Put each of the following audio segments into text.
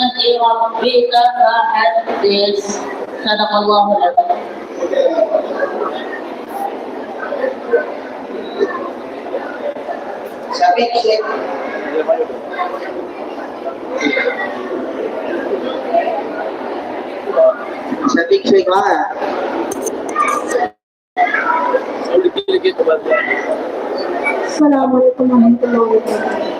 بتقدي ربك فحدث صدق الله العظيم Sabi kasi, sa picture ko ha. Assalamualaikum warahmatullahi wabarakatuh.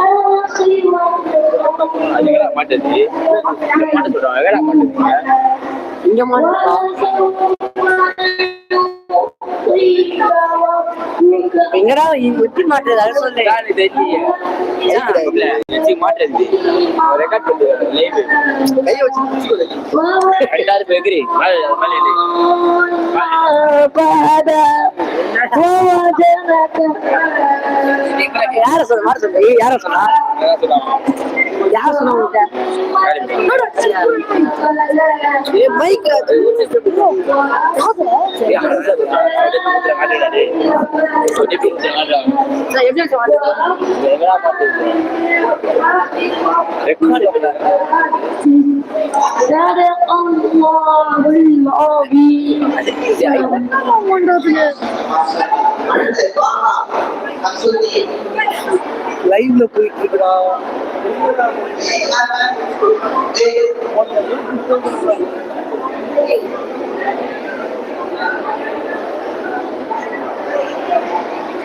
அது வேற மாட்டது மாட்ட சொல்றாங்க இங்க மாட்டா எங்கடா வெட்டி மாட்டுறது அதை சொல்லு வச்சு மாட்டது ரெக்கார்ட் பண்ணி லைவ் கையை வச்சு பிடிச்சிக்கோ ரெண்டாவது பேக்கரி யார சொல்ல மாற சொல்ல யார சொன்னா? யார சொன்னா? உன்கிட்ட? ஏ பைக் எப்படி சொன்னா صدق الله العظيم லைவ்ல போயிட்டு இருக்கா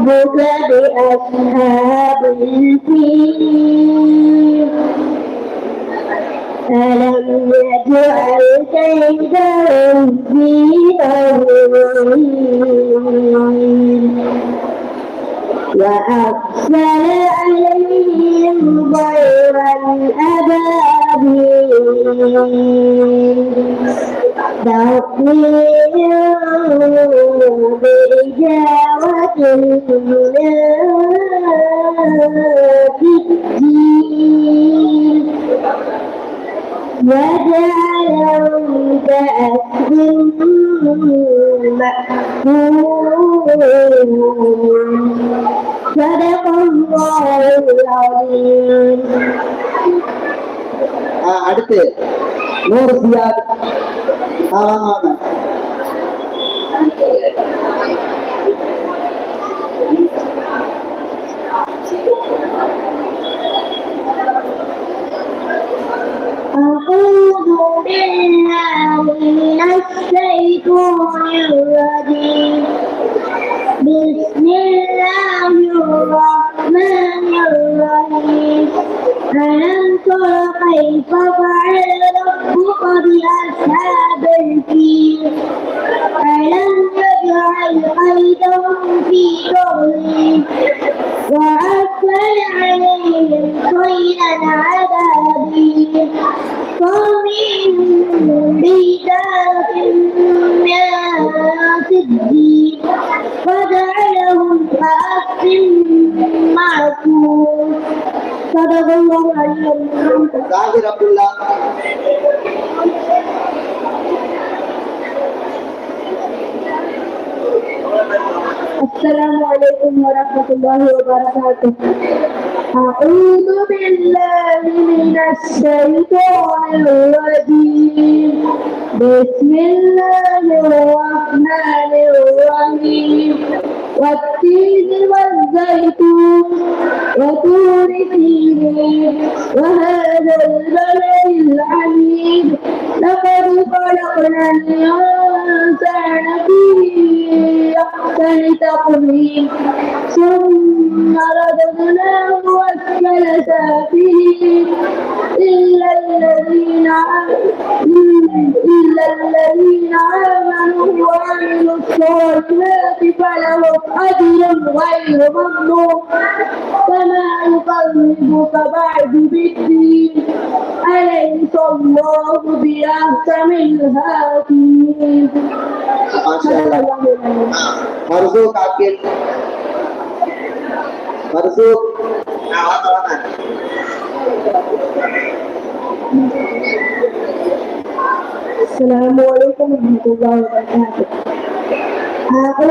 ربك بأصحاب الفيل ألم يجعل كيدهم في تضليل وأرسل عليهم طيرا أبابيل ترميهم بحجارة من سجيل وجعلهم كأسف مأكول صدق الله العظيم ஆஹ் அடுத்து நூறு சியாத் ஆமாங்க أعوذ بالله من الشيطان الرجيم بسم الله الرحمن الرحيم ألم تر كيف فعل ربك بأصحاب الفيل؟ ألم يجعل كيدهم في تضليل عليكم ورحمة الله وبركاته أعوذ بالله من الشيطان الرجيم بسم الله الرحمن الرحيم والتين والزيتون وطور سينين وهذا البلد العميد لقد خلقنا الإنسان في أحسن تقويم ثم رددناه أسفل سافلين إلا الذين آمنوا وعملوا الصالحات فلهم أجر غير ممنون فما يقربك بعد بالدين. Allahu biyakamil hadi, bersukakit, bersuk, awal mana? Assalamualaikum warahmatullahi wabarakatuh. Aku.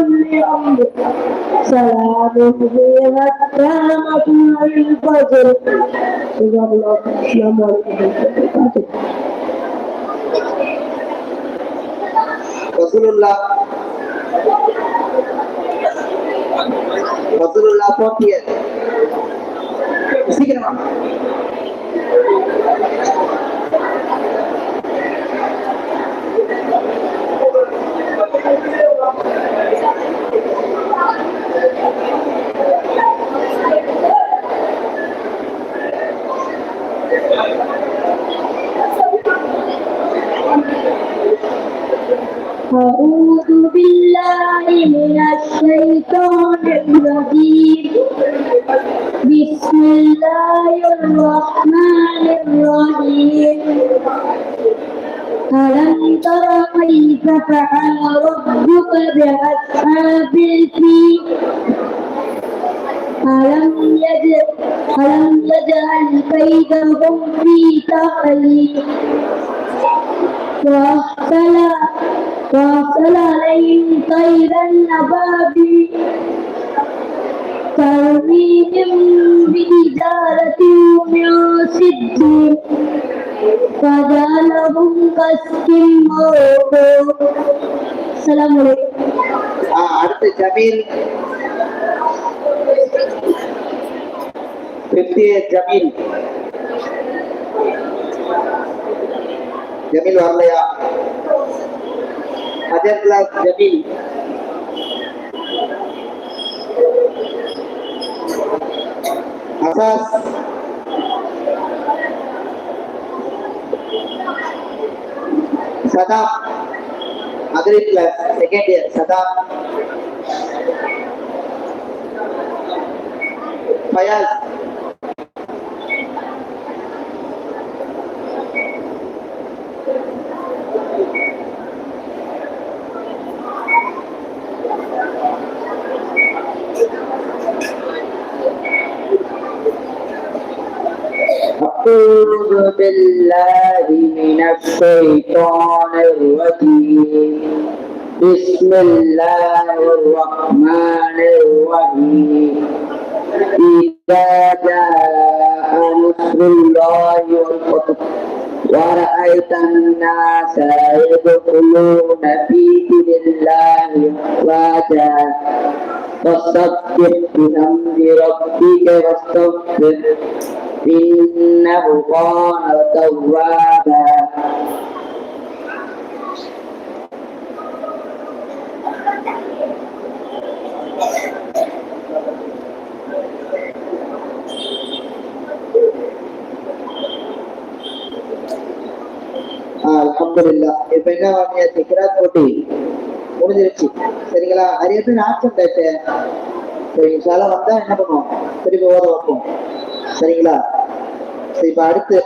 كل أمر سلامه حتى مطلع الفجر إذا الله السلام عليكم রসুল্লাহ রসুল্লাহ পথিয়ে শিখে الرحمن الرحيم ألم تر كيف فعل ربك بأصحاب الفيل ألم يجعل ألم يجعل كيدهم في تخليل وأرسل وأرسل عليهم طيرا أبابيل ترميهم بحجارة من سجين فجعلهم كسك موقوف السلام عليكم ஆ, அடுத்து ஜமீல் பிப்டி ஜமீல் ஜமீல் வரலையா அஜர் கிளாஸ் ஜமீல் அசாஸ் சதா மதுரை கிளாஸ் செகண்ட் இயர் சதா பயாஸ் بالله من الشيطان الرجيم. بسم الله الرحمن الرحيم. إذا جاء نصر الله والفتح ورأيت الناس يدخلون في دين الله أفواجا فصدق بحمد ربك واستغفر. إنه كان توابا அல்ஹம்துலில்லாஹ் இப்ப என்ன பண்ணியாச்சு கிராத் போட்டி முடிஞ்சிருச்சு சரிங்களா நிறைய பேர் ஆப்சன்ட் ஆச்சு சரி இன்ஷால்லா வந்தா என்ன பண்ணுவோம் திருப்பி ஓத வைப்போம் சரிங்களா சரி இப்ப அடுத்து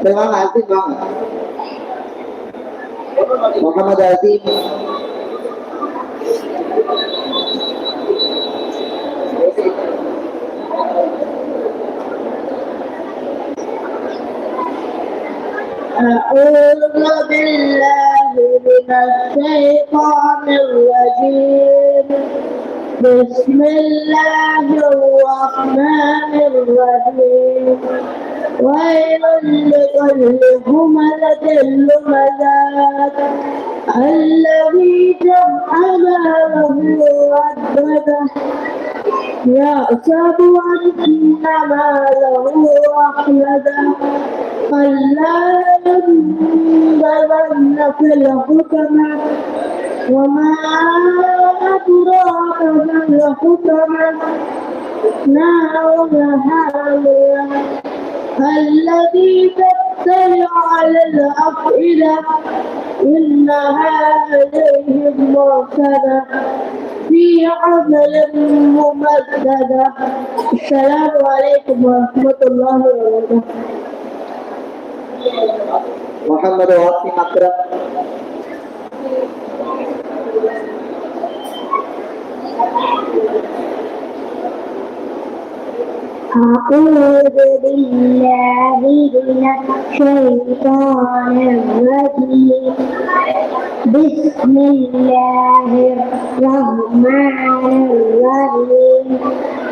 சரி வாங்க அசீம் வாங்க முகமது அசீம் أعوذ بالله من الشيطان الرجيم بسم الله الرحمن الرحيم. ويل لكل همزة لمزات الذي جمع ماله وعدده يحسب أن ماله أخلده كلا ينبذن في الحكمة وما ترابا وقدما نارا حامية الذي تتلع على الأفئدة إنها عليهم مرتدة في عمل ممددة. السلام عليكم ورحمة الله وبركاته. محمد واسم أكرم أعوذ بالله من الشيطان الرجيم. بسم الله الرحمن الرحيم.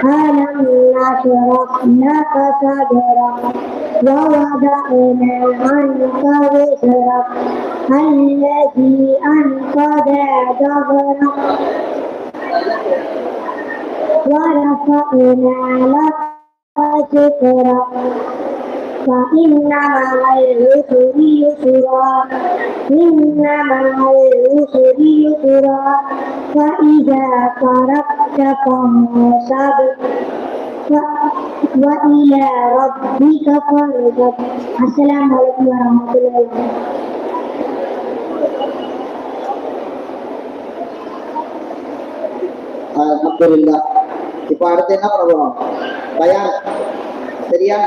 ألم نشرح لك صدرك ووضعنا عنك وزرك الذي أنقض ظهرك ورفعنا لك ذكرك فإن مع العسر يسرا إن مع العسر يسرا فإذا فرغت فانصب ف- وإلى ربك فارغب السلام عليكم ورحمة الله وبركاته அல்ஹம்துலில்லாஹ் இப்ப அடுத்து என்ன பண்ண போறோம் பயான் சரியா?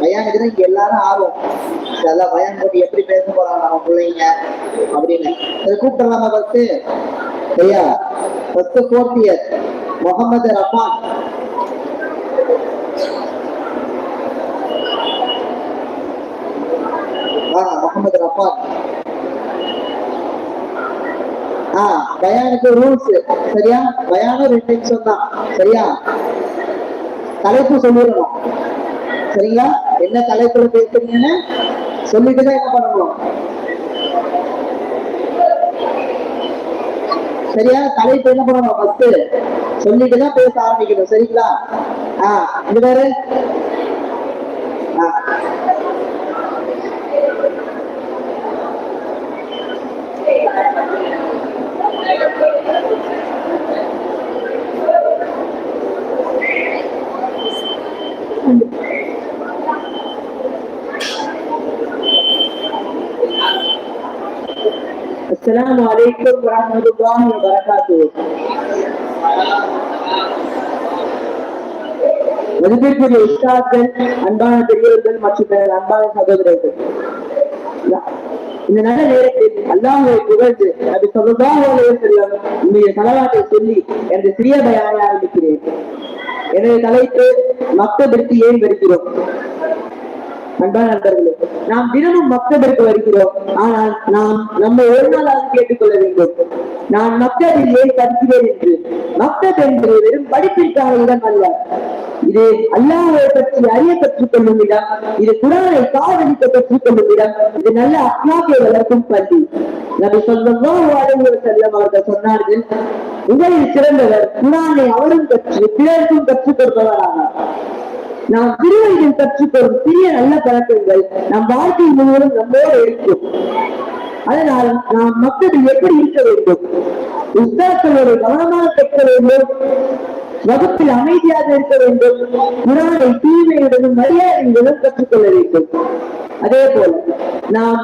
பயானுக்கு தான் எல்லாரும் ஆர்வம். அதெல்லாம் பயான் போட்டு எப்படி பேச போறாங்க நம்ம பிள்ளைங்க அப்படின்னு. சரி கூப்பிடலாமா ஃபர்ஸ்ட் சரியா first fourth year Mohammed Rafan. Mohammed Rafan. ஆஹ் பயானுக்கு ரூல்ஸ் சரியா? பயானும் ரெண்டு நிமிஷம் தான். சரியா? தலைப்பு சொல்லிடணும். சரிங்களா? என்ன தலைப்புல பேசுறீங்கன்னு சொல்லிட்டுதான் என்ன பண்ணணும் சரியா? தலைப்பு என்ன பண்ணணும் ஃபர்ஸ்ட் சொல்லிட்டுதான் பேச ஆரம்பிக்கணும். சரிங்களா? ஆஹ் இது வேற? السلام عليكم ورحمة الله وبركاته மதிப்பிற்குரிய உஸ்தாத்கள் அன்பான பெரியவர்கள் மற்றும் எனது அன்பான சகோதரர்கள் இந்த நல்ல நேரத்தில் அல்லாஹை புகழ்ந்து அது சொல்லதாக செல்லும் உங்களுடைய தலவாட்டை சொல்லி எனது சிறிய பயான ஆரம்பிக்கிறேன் எனது தலைப்பு மக்தபிற்கு ஏன் வருகிறோம் அன்பான நண்பர்களே நாம் தினமும் மக்தபிற்கு வருகிறோம். ஆனால் நாம் நம்ம ஒரு நாளாக கேட்டுக்கொள்ள வேண்டும். நான் மக்தபில் ஏன் படிக்கிறேன் என்று. மக்தப் என்பது வெறும் படிப்பிற்கான இடம் அல்ல. இது அல்லாஹை பற்றி அறிய கற்றுக் கொள்ளும் இடம். இது குரானை காதலிக்க கற்றுக் கொள்ளும் இடம். இது நல்ல அக்லாக்கை வளர்க்கும் பள்ளி. நபி சொல்லலாம் வாழ்வுகள் செல்லம் அவர்கள் சொன்னார்கள் உங்களில் சிறந்தவர் குரானை அவரும் கற்று பிறருக்கும் கற்றுக் கொடுப்பவரானார். நாம் திருவயதில் கற்றுக்கொள்ளும் சிறிய நல்ல பழக்கங்கள் நம் வாழ்க்கை முழுவதும் நம்மோடு இருக்கும். அதனால் நாம் மக்கள் எப்படி இருக்க வேண்டும்? உஸ்தாக்களோடு கவனமாக கேட்க வேண்டும். வகுப்பில் அமைதியாக இருக்க வேண்டும். குரானை தீமையுடனும் மரியாதையுடனும் கற்றுக்கொள்ள வேண்டும். அதே போல நாம்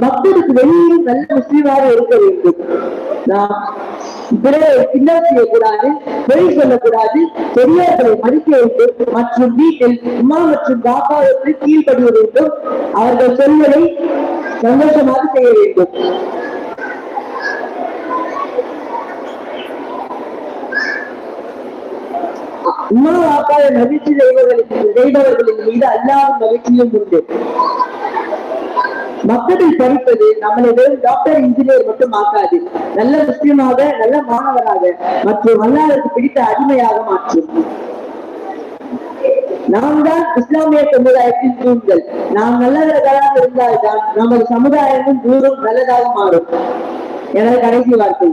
மக்களுக்கு வெளியே நல்ல முஸ்லீமாக இருக்க வேண்டும். நாம் பிறரை கிண்டல் செய்யக்கூடாது பொய் சொல்லக்கூடாது பெரியார்களை மதிக்க வேண்டும். மற்றும் வீட்டில் உமா மற்றும் பாப்பாவுக்கு கீழ்படிய வேண்டும். அவர்கள் சொல்வதை சந்தோஷமாக செய்ய வேண்டும். உமா பாப்பாவை மகிழ்ச்சி செய்பவர்களுக்கு செய்பவர்களின் மீது அல்லாவும் மகிழ்ச்சியும் உண்டு. மக்களில் படிப்பது நம்மளை வெறும் டாக்டர் இன்ஜினியர் மட்டும் ஆக்காது. நல்ல முஸ்லிமாக நல்ல மாணவராக மற்றும் அல்லாஹ்வுக்கு பிடித்த அடிமையாக மாற்றும் நாம் தான் இஸ்லாமிய சமுதாயத்தின் தூண்கள். நாம் நல்லவர்களாக இருந்தால்தான் நமது சமுதாயமும் தூரம் நல்லதாக மாறும். எனது கடைசி வார்த்தை.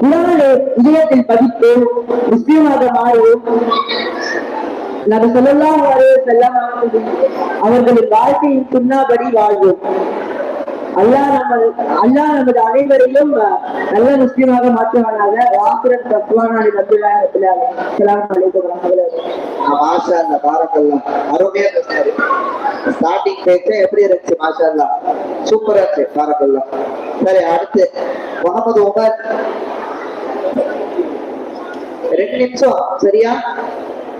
குரானை இதயத்தில் பதித்து முஸ்லீமாக மாறுவோம். நபி சொல்லலாம் அலைஹி அவர்களின் வாழ்க்கையின் சுண்ணாபடி வாழ்வோம். அல்லாஹ் நம்ம அல்லாஹ் நமது அனைவரையும் நல்ல முஸ்லீமாக மாற்றுவானாக. வாக்குரன் தத்துவானாலி நபிலாக அஸ்ஸலாமு மாஷா அல்லா பாரக்கல்லா அருமையா பேசினாரு ஸ்டார்டிங் பேச்சே எப்படி இருந்துச்சு மாஷா அல்லா சூப்பரா இருந்துச்சு பாரக்கல்லாம் சரி அடுத்து. முகமது உமர். ரெண்டு நிமிஷம் சரியா?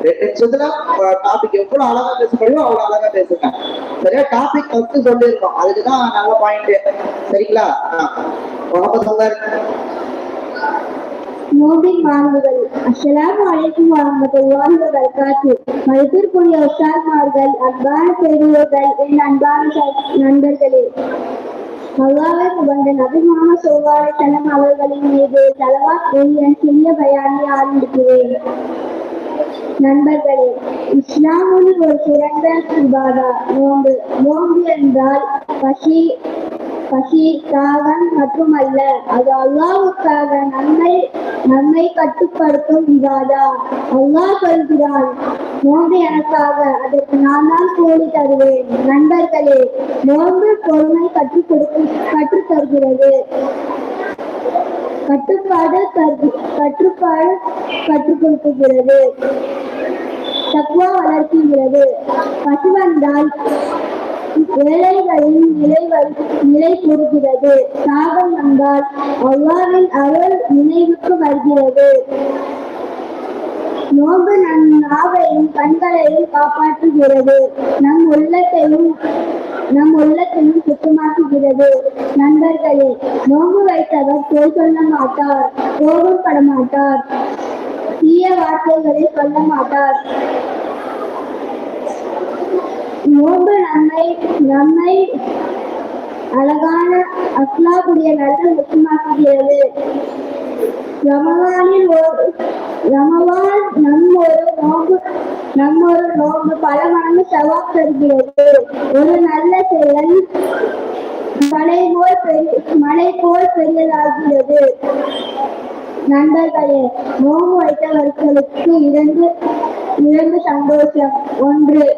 ரெண்டு டாபிக் எவ்வளவு அழகா பேச அவ்வளவு அழகா பேசுங்க சரியா? டாபிக் ஃபர்ஸ்ட் சொல்லியிருக்கோம். அதுக்குதான் நல்ல பாயிண்ட் சரிங்களா? முகமது மாணவர்கள் வபரகாத்து. மதிப்பிற்குரிய உஸ்தாத்மார்கள் அன்பான பெரியோர்கள் என் அன்பான ச- நண்பர்களே. அல்லாஹ்வை புகழ்ந்த நபி முகமது ஸல்லல்லாஹு அவர்களின் மீது தலவா என் சிறிய பயானை ஆரம்பிக்கிறேன். நண்பர்களே இஸ்லாமில் ஒரு சிறந்த சுபாதா நோன்பு நோன்பு என்றால் பசி பசி தாகம் மட்டுமல்ல அது அல்லாவுக்காக நம்மை நம்மை கட்டுப்படுத்தும் விவாதா அல்லாஹ் சொல்கிறான் நோன்பு எனக்காக அதற்கு நான் தான் கூலி தருவேன். நண்பர்களே நோன்பு பொறுமை கற்றுக் கொடுக்கும் கற்றுத் தருகிறது. கட்டுப்பாடு கற்று- கட்டுப்பாடு கற்றுக் கொடுக்குகிறது தக்குவா வளர்க்குகிறது பசி வந்தால் ஏழைகளின் நிலை நிலை கூறுகிறது. சாகம் வந்தால் அல்லாவின் அருள் நினைவுக்கு வருகிறது. நோம்பு நம் நாவையும் கண்களையும் காப்பாற்றுகிறது. நம் உள்ளத்தையும் நம் உள்ளத்தையும் சுத்தமாக்குகிறது. நண்பர்களே நோம்பு வைத்தவர் போய் சொல்ல மாட்டார் கோபப்பட மாட்டார் தீய வார்த்தைகளை சொல்ல மாட்டார். நோன்பு நம்மை நம்மை அழகான அஸ்லாக்குடைய நல்ல முக்கியமாக்குகிறது ரமவானில் ஒரு ரமவான் நம் ஒரு நோன்பு நம் ஒரு நோன்பு பல மடங்கு சவாப் தருகிறது. ஒரு நல்ல செயல் மலை போல் பெரிய மலை போல் பெரியதாகிறது. நண்பர்களே நோம்பு வைத்தவர்களுக்கு இரண்டு இரண்டு சந்தோஷம். ஒன்று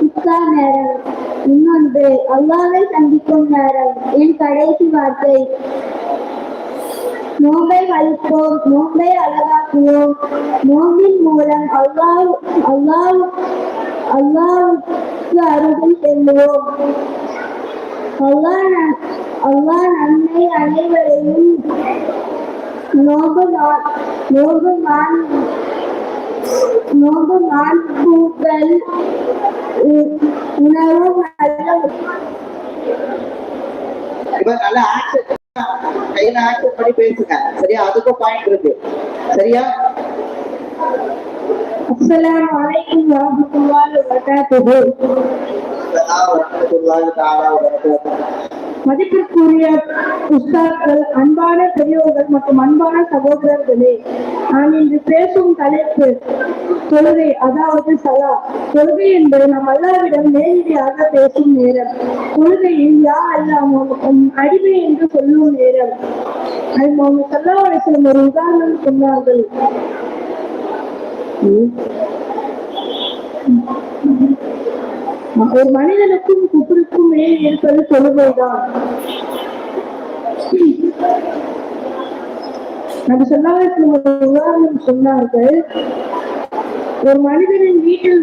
இஸ்லா நேரம் இன்னொன்று அல்லாவை சந்திக்கும் நேரம். என் கடைசி வார்த்தை. நோம்பை அழிப்போம் நோம்பை அழகாக்குவோம். நோம்பின் மூலம் அல்லாஹ் அல்லாஹ் அல்லாவுக்கு அருகில் செல்லுவோம் அல்லாஹ் நம்- அல்லாஹ் நம்மை அனைவரையும் நோம்பு நா- நான் மான் நோம்பு மாண்புகள் உணவு நல்ல இப்ப நல்ல ஆக்சன் கையில ஆக்சன் பண்ணி பேசுங்க. சரியா? அதுக்கும் பாயிண்ட் இருக்கு. சரியா? அஸ்ஸலாமு அலைக்கும் வரஹ்மத்துல்லாஹி வபரகாத்துஹு வரஹ்மத்துல்லாஹி தஆலா வபரகாத்துஹு. மதிப்பிற்குரிய உஸ்தாக்கள் அன்பான பெரியோர்கள் மற்றும் அன்பான சகோதரர்களே நான் இன்று பேசும் தலைப்பு தொழுகை அதாவது சலா. தொழுகை என்பது நம் அல்லாவிடம் நேரடியாக பேசும் நேரம். தொழுகையில் யா அல்லாம் அடிமை என்று சொல்லும் நேரம். அது சல்லா அலிஸ்லம் ஒரு உதாரணம் சொன்னார்கள். ஒரு மனிதனுக்கும் குப்புருக்கும் மேல் இருப்பது தொழுகைதான். நபி சொல்லாத ஒரு உதாரணம் சொன்னார்கள். ஒரு மனிதனின் வீட்டில்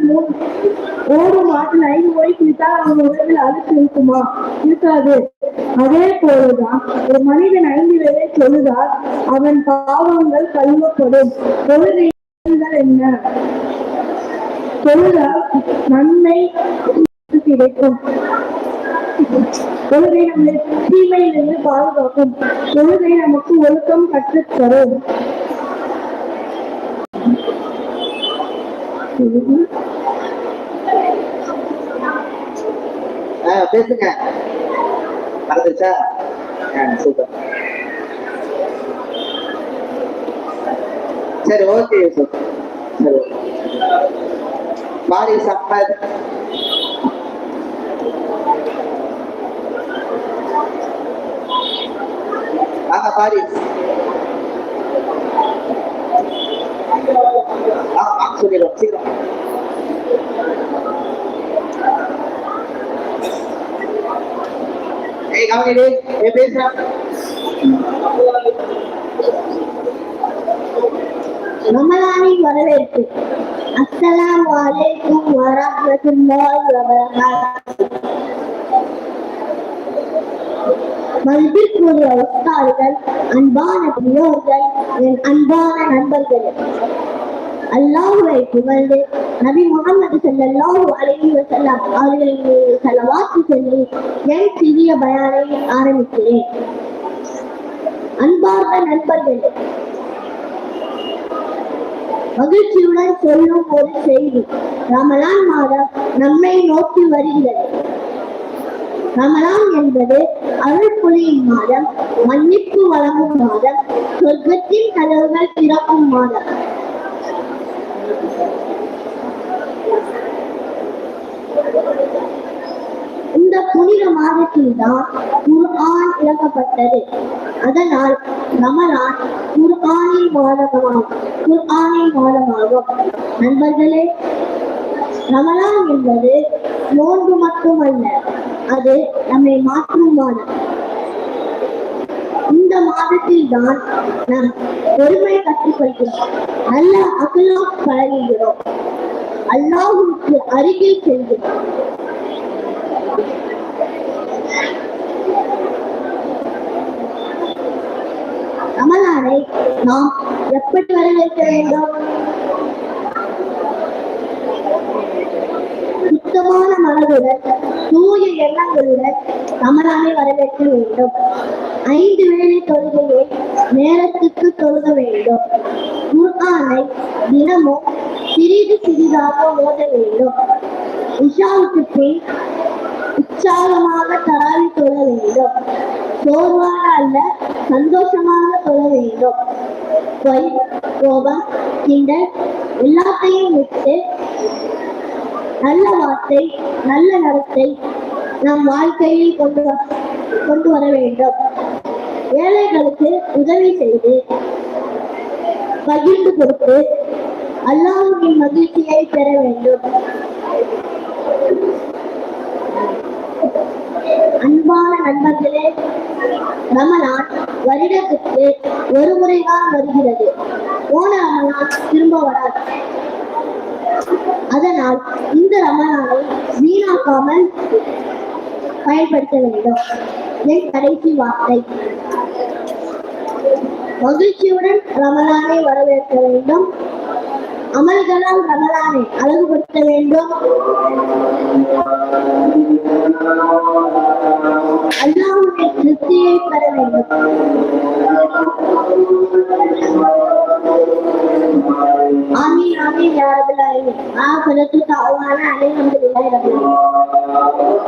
ஓடு மாட்டில் ஐந்து ஓய் குளித்தால் அவங்க உடலில் அழுக்கு இருக்குமா? இருக்காது. அதே போலதான் ஒரு மனிதன் ஐந்து வேலை தொழுதால் அவன் பாவங்கள் கழுவப்படும். தொழுகை என்ன? சொல்ல நன்மை கிடைக்கும். தொழுகை நம்மை தீமையிலிருந்து பாதுகாக்கும். தொழுகை நமக்கு ஒழுக்கம் கற்றுத்தரும். பேசுங்க. மறந்துச்சா சூப்பர். சரி ஓகே சரி பாரி சம்மத் வாங்க பாரி வாங்க வாங்க சொல்லிடுவோம் சீக்கிரம் ஏய் கவனிடி ஏய் பேசுறேன் ரமலானின் வரவேற்பு அஸ்ஸலாமு ورحمة الله وبركاته மதிப்பிற்குரிய உஸ்தார்கள் அன்பான பெரியோர்கள் என் அன்பான நண்பர்களே. அல்லாஹுவை புகழ்ந்து நபி முகமது ஸல்லல்லாஹு அலைஹி வஸல்லம் அவர்களின் மீது ஸலவாத்து சொல்லி என் சிறிய பயானை ஆரம்பிக்கிறேன். அன்பார்ந்த நண்பர்களே மகிழ்ச்சியுடன் சொல்லும் ஒரு செய்தி. ரமலான் மாதம் நம்மை நோக்கி வருகிறது. ரமலான் என்பது அருள் புலியின் மாதம் மன்னிப்பு வழங்கும் மாதம் சொர்க்கத்தின் கதவுகள் திறக்கும் மாதம். இந்த புனித மாதத்தில் தான் குர்ஆன் இறக்கப்பட்டது. அதனால் ரமலான் குர்ஆனின் மாதமாகும் குர்ஆனின் மாதமாகும் நண்பர்களே ரமலான் என்பது நோன்பு மட்டுமல்ல அது நம்மை மாற்றும் மாதம் இந்த மாதத்தில் தான் நாம் பொறுமை கற்றுக்கொள்கிறோம் நல்ல அகலாம் பழகுகிறோம். அல்லாஹுக்கு அருகில் செல்கிறோம் ரமலானை நாம் எப்படி வரவேற்க வேண்டும்? சுத்தமான மனதுடன் தூய எண்ணங்களுடன் ரமலானை வரவேற்க வேண்டும். ஐந்து வேளை தொழுகையை நேரத்துக்கு தொழுக வேண்டும். குர்ஆனை தினமும் சிறிது சிறிதாக ஓத வேண்டும். இஷாவுக்கு பின் உற்சாகமாக தராவி தொழ வேண்டும். சோர்வாக அல்ல சந்தோஷமாக தொழ வேண்டும். பொய் கோபம் கிண்டல் எல்லாத்தையும் விட்டு நல்ல வார்த்தை நல்ல நடத்தை நம் வாழ்க்கையில் கொண்டு கொண்டு வர வேண்டும். ஏழைகளுக்கு உதவி செய்து பகிர்ந்து கொடுத்து அல்லாஹ்வின் மகிழ்ச்சியை பெற வேண்டும். அன்பான நண்பர்களே ரமலான் வருடத்துக்கு ஒரு முறைதான் வருகிறது. போன ரமலான் திரும்ப வராது. அதனால் இந்த ரமலானை வீணாக்காமல் பயன்படுத்த வேண்டும். என் கடைசி வார்த்தை. மகிழ்ச்சியுடன் ரமணானை வரவேற்க வேண்டும். அமல்களால் ரமலானை அழகுபடுத்த வேண்டும். அல்லாவுடைய திருப்தியை பெற வேண்டும். ஆமீன் ஆமீன் யா ரபுல் ஆலமீன். ஆகரத்து தஅவான அலைஹம்துலில்லாஹி ரபில் ஆலமீன்.